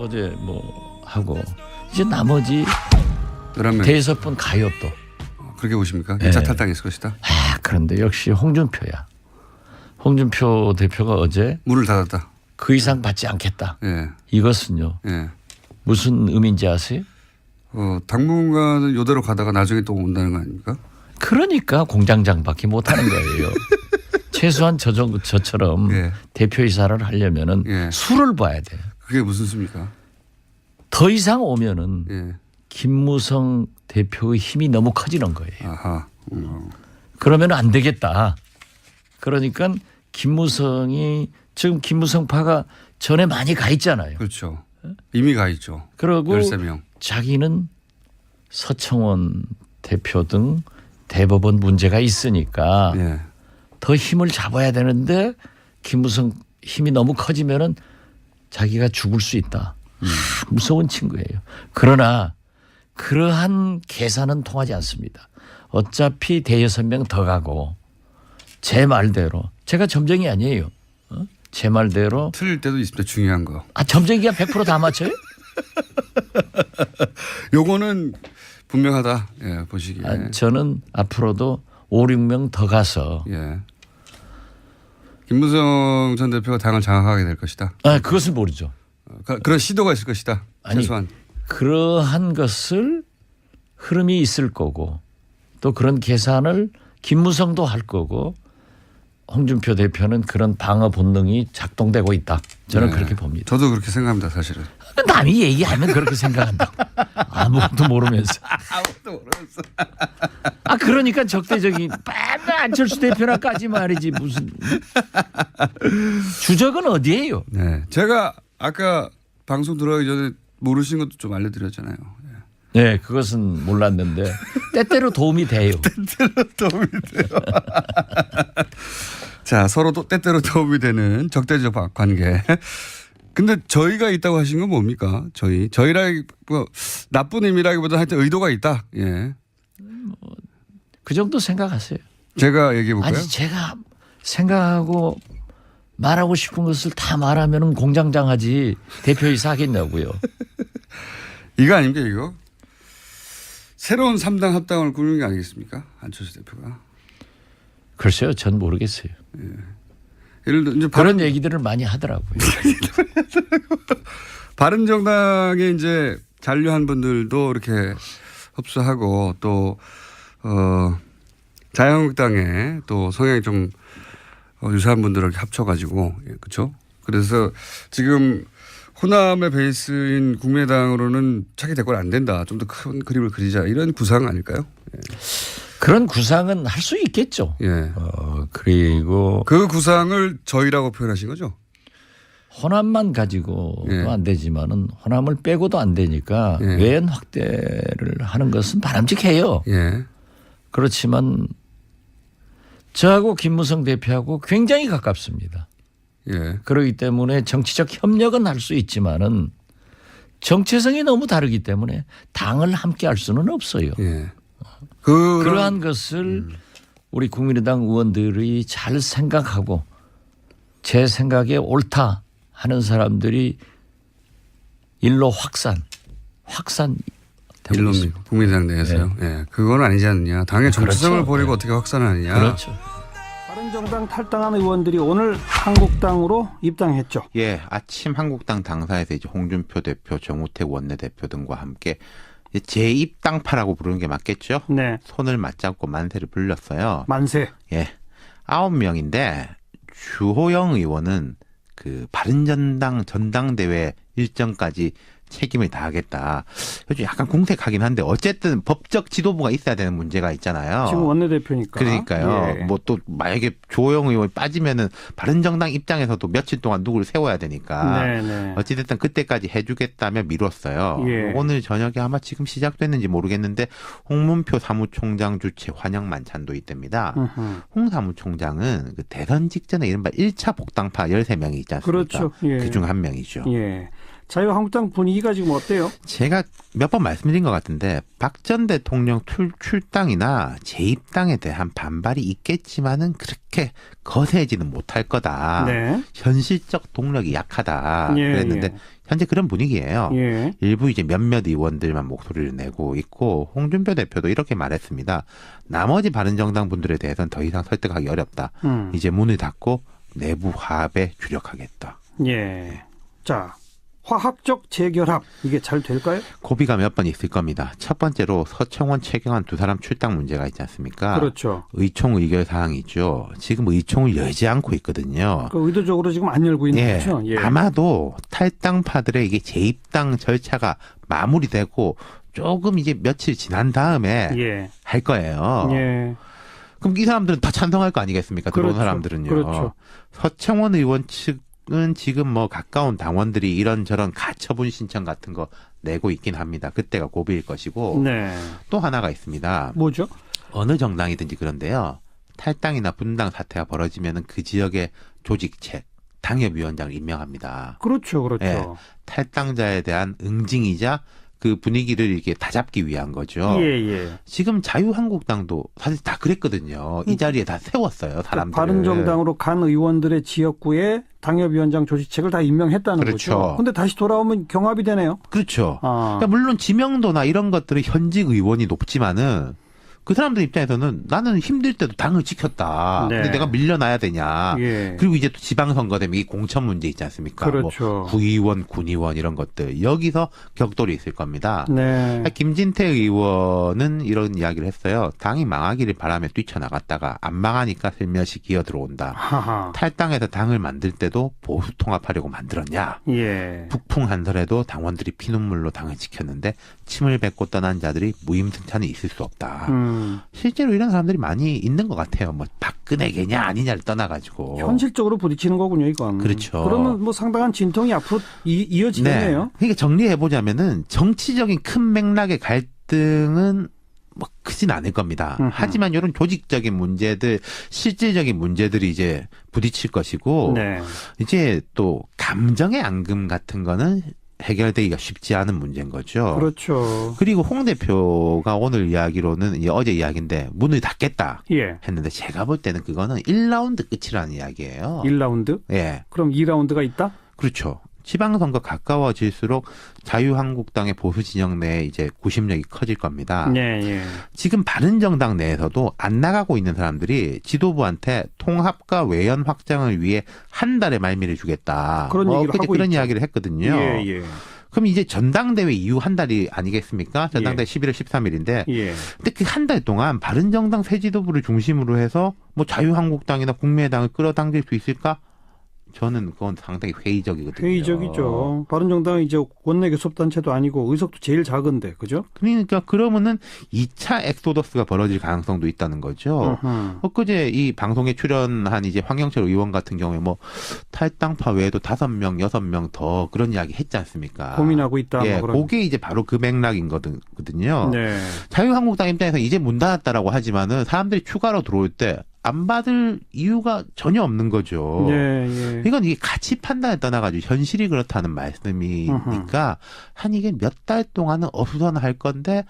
어제 뭐 하고 이제 나머지 11명 대여섯 분 가요 또. 그렇게 보십니까? 1차 네. 탈당했을 것이다. 아 그런데 역시 홍준표야. 홍준표 대표가 어제 문을 닫았다. 그 이상 받지 않겠다. 예. 이것은요 예. 무슨 의미인지 아세요? 어, 당분간은 요대로 가다가 나중에 또 온다는 거 아닙니까? 그러니까 공장장밖에 못 하는 거예요. 최소한 저 정도 저처럼 예. 대표이사를 하려면은 예. 수를 봐야 돼. 그게 무슨 수입니까? 더 이상 오면은 예. 김무성 대표의 힘이 너무 커지는 거예요. 아하. 음. 그러면 안 되겠다. 그러니까 김무성이 지금 김무성파가 전에 많이 가 있잖아요. 그렇죠. 이미 가 있죠. 그러고 13명. 자기는 서청원 대표 등 대법원 문제가 있으니까 예. 더 힘을 잡아야 되는데 김무성 힘이 너무 커지면은 자기가 죽을 수 있다. 하, 무서운 친구예요. 그러나 그러한 계산은 통하지 않습니다. 어차피 대여섯 명 더 가고 제 말대로 제가 점쟁이 아니에요. 어? 제 말대로 틀릴 때도 있습니다. 중요한 거. 아 점쟁이가 100%다 맞춰요? 요거는 분명하다. 예, 보시기에. 아, 저는 앞으로도 5, 6명 더 가서 예. 김무성 전 대표가 당을 장악하게 될 것이다. 아, 그것을 모르죠. 어, 그- 그런 시도가 있을 것이다. 아니, 최소한. 그러한 것을 흐름이 있을 거고 또 그런 계산을 김무성도 할 거고 홍준표 대표는 그런 방어 본능이 작동되고 있다. 저는 네. 그렇게 봅니다. 저도 그렇게 생각합니다. 사실은. 남이 얘기하면 그렇게 생각한다. 아무것도 모르면서. 아무도 모르겠어. 아 그러니까 적대적인 맨날 안철수 대표나까지 말이지 무슨 주적은 어디예요? 네. 제가 아까 방송 들어가기 전에 모르신 것도 좀 알려드렸잖아요. 예. 네, 그것은 몰랐는데 때때로 도움이 돼요. 도움이 돼요. 자, 서로 또 때때로 도움이 되는 적대적 바- 관계. 근데 저희가 있다고 하신 건 뭡니까? 저희. 저희라기, 뭐, 나쁜 의미라기보다 하여튼 의도가 있다. 예. 그 정도 생각하세요. 제가 얘기해 볼까요? 아니 제가 생각하고 말하고 싶은 것을 다 말하면 공장장 하지 대표이사 하겠냐고요. 이거 아닙니까, 이거? 새로운 3당 합당을 꾸는 게 아니겠습니까? 안철수 대표가. 글쎄요, 전 모르겠어요. 예 를 들어, 이제 그런 얘기들을 많이 하더라고요. 바른 정당에 이제 잔류한 분들도 이렇게 흡수하고 또, 어, 자유한국당에 또 성향이 좀 어, 유사한 분들을 합쳐가지고, 예, 그쵸? 그래서 지금 호남의 베이스인 국민의당으로는 차기 대권 안 된다. 좀 더 큰 그림을 그리자. 이런 구상 아닐까요? 그런 구상은 할 수 있겠죠. 예. 어, 그리고 그 구상을 저희라고 표현하신 거죠? 호남만 가지고도 예. 안 되지만은 호남을 빼고도 안 되니까 예. 외연 확대를 하는 것은 바람직해요. 예. 그렇지만 저하고 김무성 대표하고 굉장히 가깝습니다. 예. 그렇기 때문에 정치적 협력은 할 수 있지만은 정체성이 너무 다르기 때문에 당을 함께 할 수는 없어요. 예. 그, 그러한 것을 우리 국민의당 의원들이 잘 생각하고 제 생각에 옳다 하는 사람들이 일로 확산, 확산 일론. 국민의당 내에서요. 예. 그건 아니지 않느냐. 당의 정체성을 그렇죠. 버리고 네. 어떻게 확산하느냐. 그렇죠. 바른정당 탈당한 의원들이 오늘 한국당으로 입당했죠. 예, 아침 한국당 당사에서 이제 홍준표 대표, 정우택 원내대표 등과 함께 이 제 재입당파라고 부르는 게 맞겠죠? 네. 손을 맞잡고 만세를 불렸어요. 만세. 예. 아홉 명인데 주호영 의원은 그 바른전당 전당대회 일정까지 책임을 다하겠다. 요즘 약간 공색하긴 한데 어쨌든 법적 지도부가 있어야 되는 문제가 있잖아요. 지금 원내대표니까. 그러니까요. 예. 뭐또 만약에 조호영 의원이 빠지면은 바른정당 입장에서도 며칠 동안 누구를 세워야 되니까 네네. 어찌됐든 그때까지 해주겠다며 미뤘어요. 예. 오늘 저녁에 아마 지금 시작됐는지 모르겠는데 홍문표 사무총장 주최 환영 만찬도 있답니다. 음흠. 홍 사무총장은 그 대선 직전에 이른바 1차 복당파 13명이 있지 않습니까? 그렇죠. 예. 그중 한 명이죠. 예. 자유한국당 분위기가 지금 어때요? 제가 몇 번 말씀드린 것 같은데 박 전 대통령 출, 출당이나 재입당에 대한 반발이 있겠지만은 그렇게 거세지는 못할 거다. 네. 현실적 동력이 약하다. 예, 그랬는데 현재 그런 분위기예요. 예. 일부 이제 몇몇 의원들만 목소리를 내고 있고 홍준표 대표도 이렇게 말했습니다. 나머지 바른정당 분들에 대해서는 더 이상 설득하기 어렵다. 음. 이제 문을 닫고 내부 화합에 주력하겠다. 예. 자, 화학적 재결합 이게 잘 될까요? 고비가 몇 번 있을 겁니다. 첫 번째로 서청원, 최경환 두 사람 출당 문제가 있지 않습니까? 그렇죠. 의총 의결 사항이죠. 지금 의총을 열지 않고 있거든요. 그 의도적으로 지금 안 열고 있는 예, 거죠. 예. 아마도 탈당파들의 이게 재입당 절차가 마무리되고 조금 이제 며칠 지난 다음에 예. 할 거예요. 예. 그럼 이 사람들은 다 찬성할 거 아니겠습니까? 들어온 그렇죠. 사람들은요. 그렇죠. 서청원 의원 측 은 지금 뭐 가까운 당원들이 이런저런 가처분 신청 같은 거 내고 있긴 합니다. 그때가 고비일 것이고 네. 또 하나가 있습니다. 뭐죠? 어느 정당이든지 그런데요. 탈당이나 분당 사태가 벌어지면은 그 지역의 조직책, 당협위원장을 임명합니다. 그렇죠. 그렇죠. 예. 탈당자에 대한 응징이자 그 분위기를 이렇게 다잡기 위한 거죠. 예, 예. 지금 자유한국당도 사실 다 그랬거든요. 이 자리에 다 세웠어요, 사람들. 바른정당으로 간 의원들의 지역구에 당협위원장 조직책을 다 임명했다는 그렇죠. 거죠. 근데 다시 돌아오면 경합이 되네요. 그렇죠. 아. 그러니까 물론 지명도나 이런 것들은 현직 의원이 높지만은 그 사람들 입장에서는 나는 힘들 때도 당을 지켰다. 네. 근데 내가 밀려나야 되냐. 예. 그리고 이제 또 지방선거 되면 이 공천 문제 있지 않습니까? 그렇죠. 뭐 구의원, 군의원 이런 것들 여기서 격돌이 있을 겁니다. 네. 김진태 의원은 이런 이야기를 했어요. 당이 망하기를 바라며 뛰쳐나갔다가 안 망하니까 슬며시 기어 들어온다. 하하. 탈당해서 당을 만들 때도 보수 통합하려고 만들었냐? 예. 북풍 한설에도 당원들이 피눈물로 당을 지켰는데 침을 뱉고 떠난 자들이 무임승차는 있을 수 없다. 음. 실제로 이런 사람들이 많이 있는 것 같아요. 뭐 박근혜겠냐 아니냐를 떠나가지고. 현실적으로 부딪히는 거군요, 이건. 그렇죠. 그러면 뭐 상당한 진통이 앞으로 이, 이어지겠네요. 그러니까 정리해 보자면은 정치적인 큰 맥락의 갈등은 뭐 크진 않을 겁니다. 음흠. 하지만 이런 조직적인 문제들, 실질적인 문제들이 이제 부딪힐 것이고 네. 이제 또 감정의 앙금 같은 거는 해결되기가 쉽지 않은 문제인 거죠. 그렇죠. 그리고 홍 대표가 오늘 이야기로는 어제 이야기인데 문을 닫겠다 예. 했는데 제가 볼 때는 그거는 1라운드 끝이라는 이야기예요. 1라운드? 예. 그럼 2라운드가 있다? 그렇죠. 지방선거 가까워질수록 자유한국당의 보수 진영 내에 이제 구심력이 커질 겁니다. 네, 예. 지금 바른정당 내에서도 안 나가고 있는 사람들이 지도부한테 통합과 외연 확장을 위해 한 달의 말미를 주겠다. 그런 뭐 얘기를 하고 그런 있죠. 이야기를 했거든요. 예, 예. 그럼 이제 전당대회 이후 한 달이 아니겠습니까? 전당대회 11월 13일인데 예. 근데 그 한 달 동안 바른정당 새 지도부를 중심으로 해서 뭐 자유한국당이나 국민의당을 끌어당길 수 있을까? 저는 그건 상당히 회의적이거든요. 회의적이죠. 바른정당은 이제 원내 교섭단체도 아니고 의석도 제일 작은데, 그죠? 그러니까 그러면은 2차 엑소더스가 벌어질 가능성도 있다는 거죠. 어허. 엊그제 이 방송에 출연한 이제 황영철 의원 같은 경우에 뭐 탈당파 외에도 다섯 명, 여섯 명 더 그런 이야기 했지 않습니까? 고민하고 있다. 예, 뭐. 그게 이제 바로 그 맥락인 거거든요. 네. 자유한국당 입장에서 이제 문 닫았다라고 하지만은 사람들이 추가로 들어올 때 안 받을 이유가 전혀 없는 거죠. 예, 예. 이건 이게 가치 판단에 떠나가지고 현실이 그렇다는 말씀이니까 한 이게 몇 달 동안은 어수선할 건데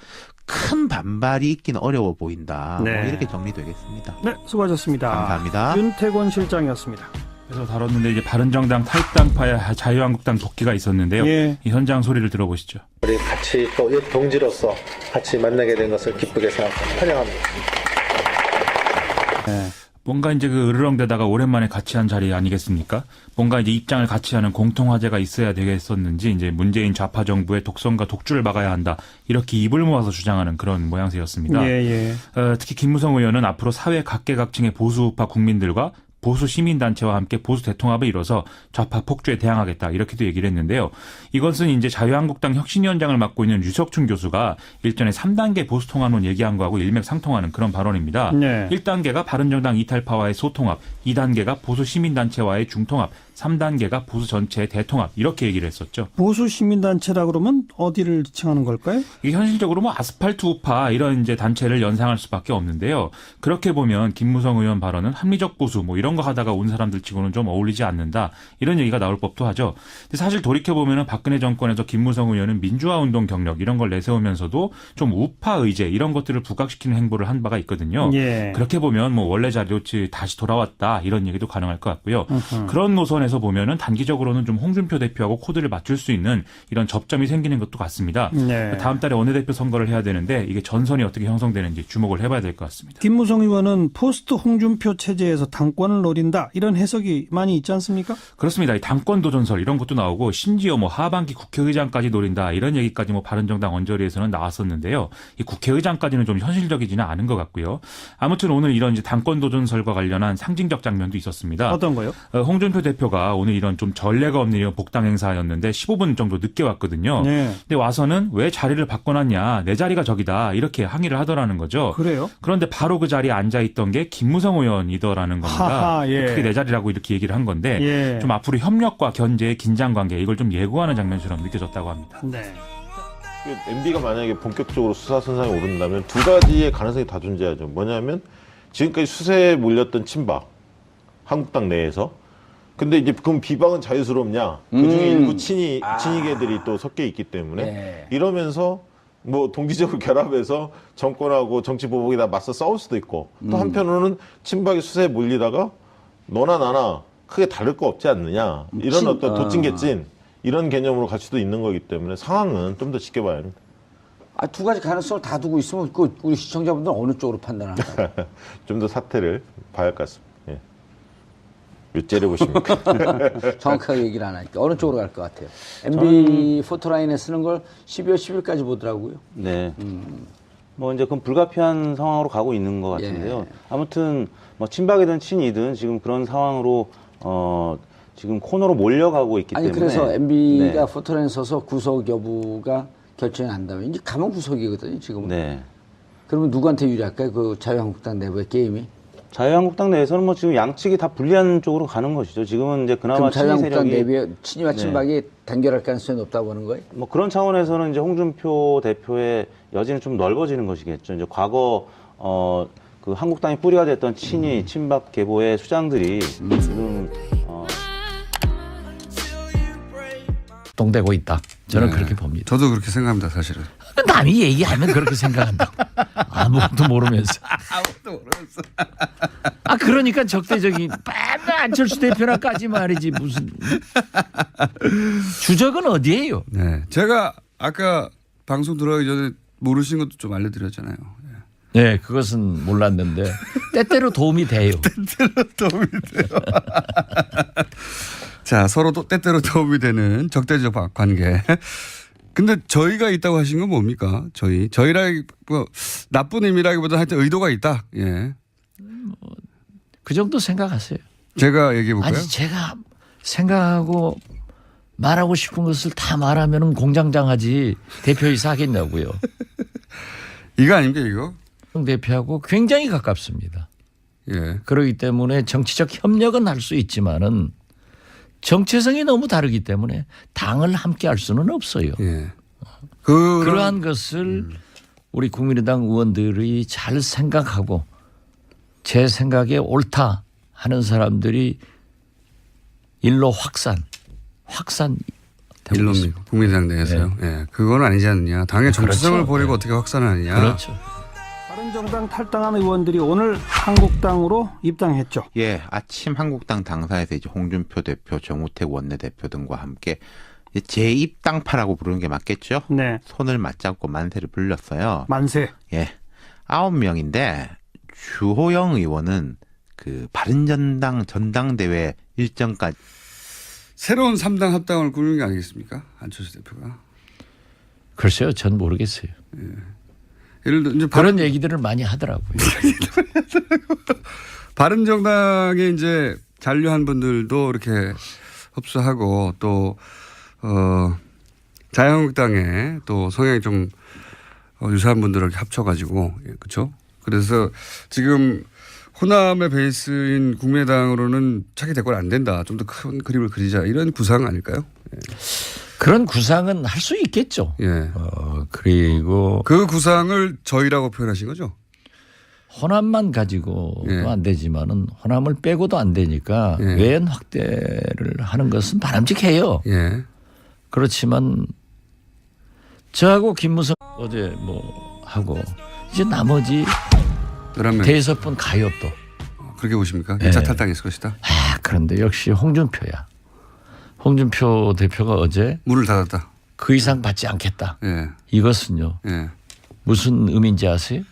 큰 반발이 있기는 어려워 보인다. 네. 뭐 이렇게 정리되겠습니다. 네, 수고하셨습니다. 감사합니다. 윤태권 실장이었습니다. 그래서 다뤘는데 이제 바른정당 탈당파의 자유한국당 도끼가 있었는데요. 예. 이 현장 소리를 들어보시죠. 우리 같이 또옛 동지로서 같이 만나게 된 것을 기쁘게 생각합니다. 환영합니다. 뭔가 이제 그 으르렁대다가 오랜만에 같이 한 자리 아니겠습니까? 뭔가 이제 입장을 같이 하는 공통 화제가 있어야 되겠었는지 이제 문재인 좌파 정부의 독선과 독주를 막아야 한다 이렇게 입을 모아서 주장하는 그런 모양새였습니다. 예, 예. 어, 특히 김무성 의원은 앞으로 사회 각계각층의 보수우파 국민들과 보수 시민단체와 함께 보수 대통합을 이뤄서 좌파 폭주에 대항하겠다 이렇게도 얘기를 했는데요. 이것은 이제 자유한국당 혁신위원장을 맡고 있는 유석춘 교수가 일전에 3단계 보수 통합론 얘기한 거하고 일맥상통하는 그런 발언입니다. 네. 1단계가 바른정당 이탈파와의 소통합, 2단계가 보수 시민단체와의 중통합, 3단계가 보수 전체의 대통합 이렇게 얘기를 했었죠. 보수 시민단체라 그러면 어디를 지칭하는 걸까요? 이게 현실적으로 뭐 아스팔트 우파 이런 이제 단체를 연상할 수밖에 없는데요. 그렇게 보면 김무성 의원 발언은 합리적 보수 뭐 이런 거 하다가 온 사람들 치고는 좀 어울리지 않는다 이런 얘기가 나올 법도 하죠. 근데 사실 돌이켜 보면은 박근혜 정권에서 김무성 의원은 민주화 운동 경력 이런 걸 내세우면서도 좀 우파 의제 이런 것들을 부각시키는 행보를 한 바가 있거든요. 예. 그렇게 보면 뭐 원래 자리로 다시 돌아왔다 이런 얘기도 가능할 것 같고요. 음흠. 그런 노선에서 보면은 단기적으로는 좀 홍준표 대표하고 코드를 맞출 수 있는 이런 접점이 생기는 것도 같습니다. 네. 다음 달에 원내대표 선거를 해야 되는데 이게 전선이 어떻게 형성되는지 주목을 해봐야 될 것 같습니다. 김무성 의원은 포스트 홍준표 체제에서 당권을 노린다 이런 해석이 많이 있지 않습니까? 그렇습니다. 이 당권 도전설 이런 것도 나오고 심지어 뭐 하반기 국회의장까지 노린다 이런 얘기까지 뭐 바른정당 언저리에서는 나왔었는데요. 이 국회의장까지는 좀 현실적이지는 않은 것 같고요. 아무튼 오늘 이런 이제 당권 도전설과 관련한 상징적 장면도 있었습니다. 어떤 거요? 어, 홍준표 대표가 오늘 이런 좀 전례가 없는 이런 복당 행사였는데 15분 정도 늦게 왔거든요. 네. 근데 와서는 왜 자리를 바꿔놨냐 내 자리가 저기다 이렇게 항의를 하더라는 거죠. 그래요? 그런데 바로 그 자리에 앉아 있던 게 김무성 의원이더라는 겁니다. 하하, 예. 그게 내 자리라고 이렇게 얘기를 한 건데 예. 좀 앞으로 협력과 견제의 긴장 관계 이걸 좀 예고하는 장면처럼 느껴졌다고 합니다. 네. MB가 만약에 본격적으로 수사 선상에 오른다면 두 가지의 가능성이 다 존재하죠. 뭐냐면 지금까지 수세에 몰렸던 친박 한국당 내에서 근데 이제 그럼 비방은 자유스럽냐? 그 중에 일부 친이 친이계들이 또 섞여 있기 때문에 이러면서 뭐 동기적으로 결합해서 정권하고 정치 보복에다 맞서 싸울 수도 있고 또 한편으로는 친박이 수세에 몰리다가 너나 나나 크게 다를 거 없지 않느냐 이런 어떤 도찐개찐 이런 개념으로 갈 수도 있는 거기 때문에 상황은 좀 더 지켜봐야 합니다. 아, 두 가지 가능성을 다 두고 있으면 그 우리 시청자분들 은 어느 쪽으로 판단할까요? 좀 더 사태를 봐야 할 것 같습니다. 예. 몇 째를 보십니까? 정확하게 얘기를 안 하니까 어느 쪽으로 갈 것 같아요. MB 포토라인에 쓰는 걸 12월 10일까지 보더라고요. 네. 뭐 이제 그건 불가피한 상황으로 가고 있는 것 예. 같은데요. 아무튼 뭐 친박이든 친이든 지금 그런 상황으로 어 지금 코너로 몰려가고 있기 아니 때문에 그래서 MB가 네. 포토라인에 서서 구속 여부가 결정이 난다면 이제 가면 구속이거든요 지금 은. 네. 그러면 누구한테 유리할까요? 그 자유한국당 내부의 게임이? 자유한국당 내에서는 뭐 지금 양측이 다 불리한 쪽으로 가는 것이죠. 지금은 이제 그나마 자유한국당 세력이 내부의 친이와 네. 친박이 단결할 가능성이 높다고 보는 거예요? 뭐 그런 차원에서는 이제 홍준표 대표의 여지는 좀 넓어지는 것이겠죠. 이제 과거 어 그 한국당이 뿌리가 됐던 친이 친박 계보의 수장들이 지금 어 동되고 있다. 저는 네. 그렇게 봅니다. 저도 그렇게 생각합니다, 사실은. 남이 얘기하면 그렇게 생각한다. 아무것도 모르면서. 아무도 모르겠어. 아 그러니까 적대적인 맨날 안철수 대표나까지 말이지 무슨 주적은 어디예요? 네. 제가 아까 방송 들어가기 전에 모르신 것도 좀 알려드렸잖아요. 예. 네, 그것은 몰랐는데 때때로 도움이 돼요. 도움이 돼요. 자, 서로 또 때때로 도움이 되는 적대적 바- 관계. 근데 저희가 있다고 하신 건 뭡니까? 저희. 저희라기, 뭐, 나쁜 의미라기보다 하여튼 의도가 있다. 예. 그 정도 생각하세요. 제가 얘기해 볼까요? 아니 제가 생각하고 말하고 싶은 것을 다 말하면 공장장 하지 대표이사 하겠냐고요. 이거 아닙니까, 이거? 송 대표하고 굉장히 가깝습니다. 예. 그렇기 때문에 정치적 협력은 할 수 있지만은 정체성이 너무 다르기 때문에 당을 함께 할 수는 없어요. 예. 그, 그러한 것을 우리 국민의당 의원들이 잘 생각하고 제 생각에 옳다 하는 사람들이 일로 확산, 확산. 일론입니다. 국민의당 내에서요. 예. 그건 아니지 않느냐. 당의 정체성을 그렇죠. 버리고 네. 어떻게 확산을 하느냐. 그렇죠. 바른정당 탈당한 의원들이 오늘 한국당으로 입당했죠. 예, 아침 한국당 당사에서 이제 홍준표 대표, 정우택 원내대표 등과 함께 재입당파라고 부르는 게 맞겠죠? 네. 손을 맞잡고 만세를 불렸어요. 만세. 예. 아홉 명인데 주호영 의원은 그 바른전당 전당대회 일정까지 새로운 3당 합당을 꾸리는 게 아니겠습니까? 안철수 대표가. 글쎄요, 전 모르겠어요. 예 를 들어 이제 그런 얘기들을 많이 하더라고요. 바른 정당에 이제 잔류한 분들도 이렇게 흡수하고 또 어, 자유한국당에 또 성향이 좀 어, 유사한 분들을 합쳐가지고 예, 그렇죠. 그래서 지금 호남의 베이스인 국민의당으로는 차기 대권 안 된다. 좀 더 큰 그림을 그리자. 이런 구상 아닐까요? 그런 구상은 할 수 있겠죠. 예. 어, 그리고 그 구상을 저희라고 표현하신 거죠? 호남만 가지고도 예. 안 되지만은 호남을 빼고도 안 되니까 예. 외연 확대를 하는 것은 바람직해요. 예. 그렇지만 저하고 김무성 어제 뭐 하고 이제 나머지 11명. 대여섯 분 가요 또. 그렇게 보십니까? 1차 예. 탈당했을 것이다. 아 그런데 역시 홍준표야. 홍준표 대표가 어제 문을 닫았다. 그 이상 받지 않겠다. 예. 이것은요 예. 무슨 의미인지 아세요?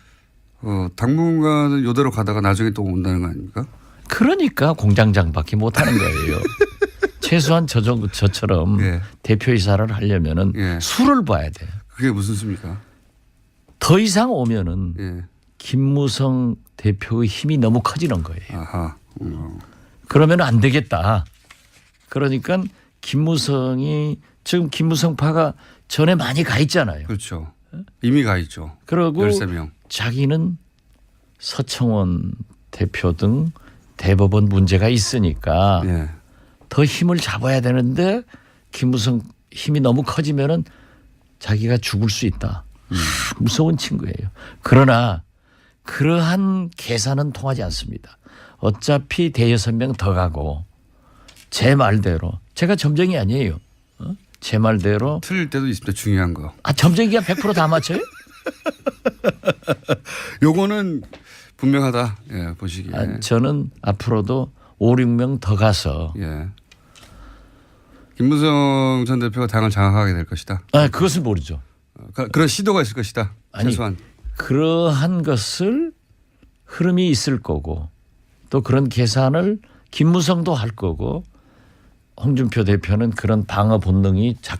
어, 당분간은 요대로 가다가 나중에 또 온다는 거 아닙니까? 그러니까 공장장밖에 못 하는 거예요. 최소한 저 정도 저처럼 예. 대표이사를 하려면은 예. 수를 봐야 돼. 그게 무슨 수입니까? 더 이상 오면은 예. 김무성 대표의 힘이 너무 커지는 거예요. 아하. 음. 그러면 안 되겠다. 그러니까 김무성이 지금 김무성 파가 전에 많이 가 있잖아요. 그렇죠. 이미 가 있죠. 그러고 13명. 자기는 서청원 대표 등 대법원 문제가 있으니까 예. 더 힘을 잡아야 되는데 김무성 힘이 너무 커지면은 자기가 죽을 수 있다. 아, 무서운 친구예요. 그러나 그러한 계산은 통하지 않습니다. 어차피 대여섯 명 더 가고 제 말대로 제가 점쟁이 아니에요. 어? 제 말대로 틀릴 때도 있습니다. 중요한 거. 아 점쟁이가 100%다 맞춰요? 요거는 분명하다. 예, 보시기에. 아, 저는 앞으로도 5, 6명 더 가서 예. 김무성 전 대표가 당을 장악하게 될 것이다. 아, 그것을 모르죠. 어, 그- 그런 시도가 있을 것이다. 아니, 최소한. 그러한 것을 흐름이 있을 거고 또 그런 계산을 김무성도 할 거고 홍준표 대표는 그런 방어 본능이 작